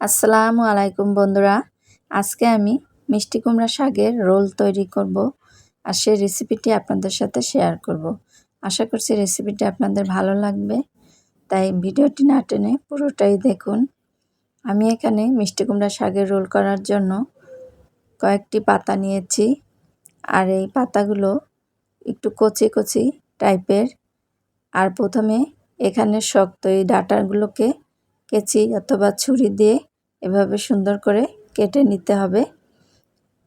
আসসালামু আলাইকুম বন্ধুরা। আজকে আমি মিষ্টি কুমড়া শাকের রোল তৈরি করব আর সেই রেসিপিটি আপনাদের সাথে শেয়ার করব। আশা করছি রেসিপিটি আপনাদের ভালো লাগবে। তাই ভিডিওটি না টেনে পুরোটাই দেখুন। আমি এখানে মিষ্টি কুমড়া শাকের রোল করার জন্য কয়েকটি পাতা নিয়েছি আর এই পাতাগুলো একটু কচি কচি টাইপের। আর প্রথমে এখানে শক্ত এই ডাটাগুলোকে কেচি অথবা ছুরি দিয়ে এভাবে সুন্দর করে কেটে নিতে হবে।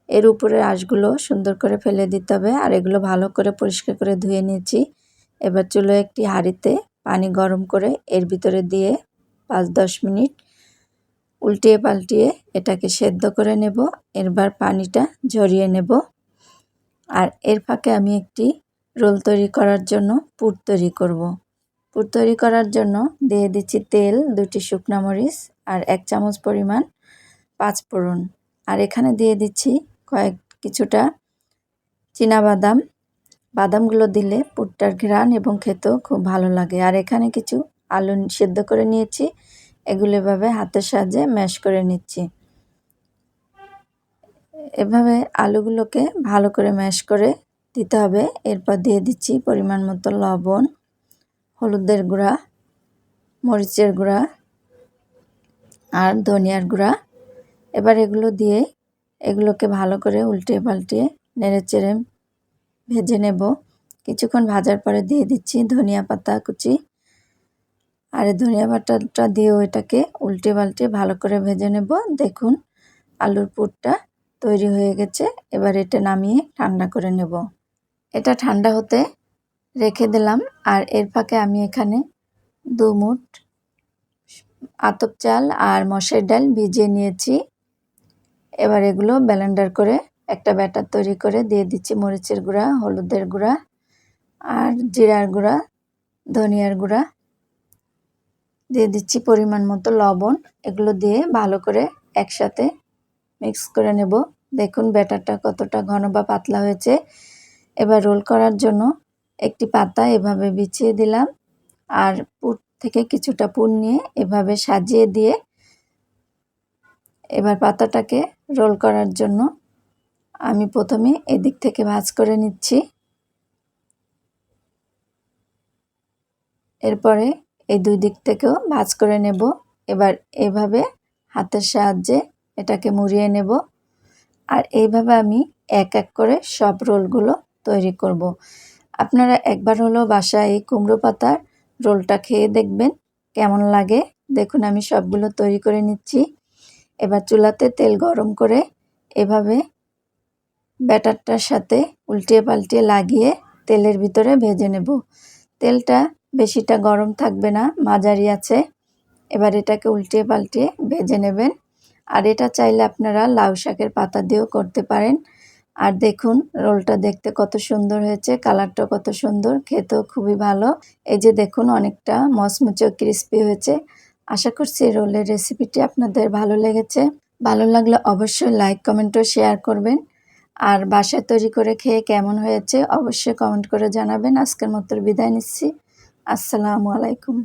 এর উপরের আঁশগুলো সুন্দর করে ফেলে দিতে হবে আর এগুলো ভালো করে পরিষ্কার করে ধুয়ে নিয়েছি। এবার চুলো একটি হাঁড়িতে পানি গরম করে এর ভিতরে দিয়ে পাঁচ দশ মিনিট উল্টিয়ে পাল্টিয়ে এটাকে সেদ্ধ করে নেব। এরবার পানিটা ঝরিয়ে নেব। আর এর ফাঁকে আমি একটি রোল তৈরি করার জন্য পুর তৈরি করব। পুর তৈরি করার জন্য দিয়ে দিচ্ছি তেল, দুটি শুকনা মরিচ আর এক চামচ পরিমাণ পাঁচ ফোড়ন। আর এখানে দিয়ে দিচ্ছি কয়েক কিছুটা বাদাম বাদামগুলো দিলে পুরটার ঘ্রাণ এবং খেতেও খুব ভালো লাগে। আর এখানে কিছু আলু সেদ্ধ করে নিয়েছি, এগুলো এভাবে হাতের সাহায্যে ম্যাশ করে নিচ্ছি। এভাবে আলুগুলোকে ভালো করে ম্যাশ করে দিতে হবে। এরপর দিয়ে দিচ্ছি পরিমাণ মতো লবণ, হলুদের গুঁড়া, মরিচের গুঁড়া আর ধনিয়ার গুঁড়া। এবার এগুলো দিয়ে এগুলোকে ভালো করে উল্টে পাল্টে নেড়ে চেড়ে ভেজে নেব। কিছুক্ষণ ভাজার পরে দিয়ে দিচ্ছি ধনিয়া পাতা কুচি। আর ধনিয়া পাতাটা দিয়েও এটাকে উল্টে পাল্টে ভালো করে ভেজে নেব। দেখুন, আলুর পুরটা তৈরি হয়ে গেছে। এবার এটা নামিয়ে ঠান্ডা করে নেব। এটা ঠান্ডা হতে রেখে দিলাম। আর এর ফাঁকে আমি এখানে দু মুঠ আতপ চাল আর মশের ডাল ভিজিয়ে নিয়েছি। এবার এগুলো ব্যালেন্ডার করে একটা ব্যাটার তৈরি করে দিয়ে দিচ্ছি মরিচের গুঁড়া, হলুদের গুঁড়া আর জিরার গুঁড়া, ধনিয়ার গুঁড়া। দিয়ে দিচ্ছি পরিমাণ মতো লবণ। এগুলো দিয়ে ভালো করে একসাথে মিক্স করে নেব। দেখুন ব্যাটারটা কতটা ঘন বা পাতলা হয়েছে। এবার রোল করার জন্য একটি পাতা এভাবে বিছিয়ে দিলাম। আর পুর থেকে কিছুটা পুর নিয়ে এভাবে সাজিয়ে দিয়ে এবার পাতাটাকে রোল করার জন্য আমি প্রথমে এদিক থেকে ভাজ করে নিচ্ছি। এরপরে এই দুই দিক থেকেও ভাজ করে নেব। এবার এভাবে হাতের সাহায্যে এটাকে মুড়িয়ে নেব। আর এইভাবে আমি এক এক করে সব রোলগুলো তৈরি করব। আপনারা একবার হলো বাসায় এই কুমড়ো পাতার রোলটা খেয়ে দেখবেন কেমন লাগে। দেখুন, আমি সবগুলো তৈরি করে নিচ্ছি। এবার চুলাতে তেল গরম করে এভাবে ব্যাটারটার সাথে উল্টিয়ে পাল্টিয়ে লাগিয়ে তেলের ভিতরে ভেজে নেব। তেলটা বেশিটা গরম থাকবে না, মাঝারি আছে। এবার এটাকে উল্টিয়ে পাল্টিয়ে ভেজে নেবেন। আর এটা চাইলে আপনারা লাউ শাকের পাতা দিয়েও করতে পারেন। আর দেখুন, রোলটা দেখতে কত সুন্দর হয়েছে কালারটা কত সুন্দর, খেতেও খুবই ভালো। এই যে দেখুন, অনেকটা মচমুচো ক্রিস্পি হয়েছে। আশা করছি রোলের রেসিপিটি আপনাদের ভালো লেগেছে। ভালো লাগলে অবশ্যই লাইক কমেন্ট ও শেয়ার করবেন। আর বাসায় তৈরি করে খেয়ে কেমন হয়েছে, অবশ্যই কমেন্ট করে জানাবেন। আজকের মতো বিদায় নিচ্ছি। আসসালামু আলাইকুম।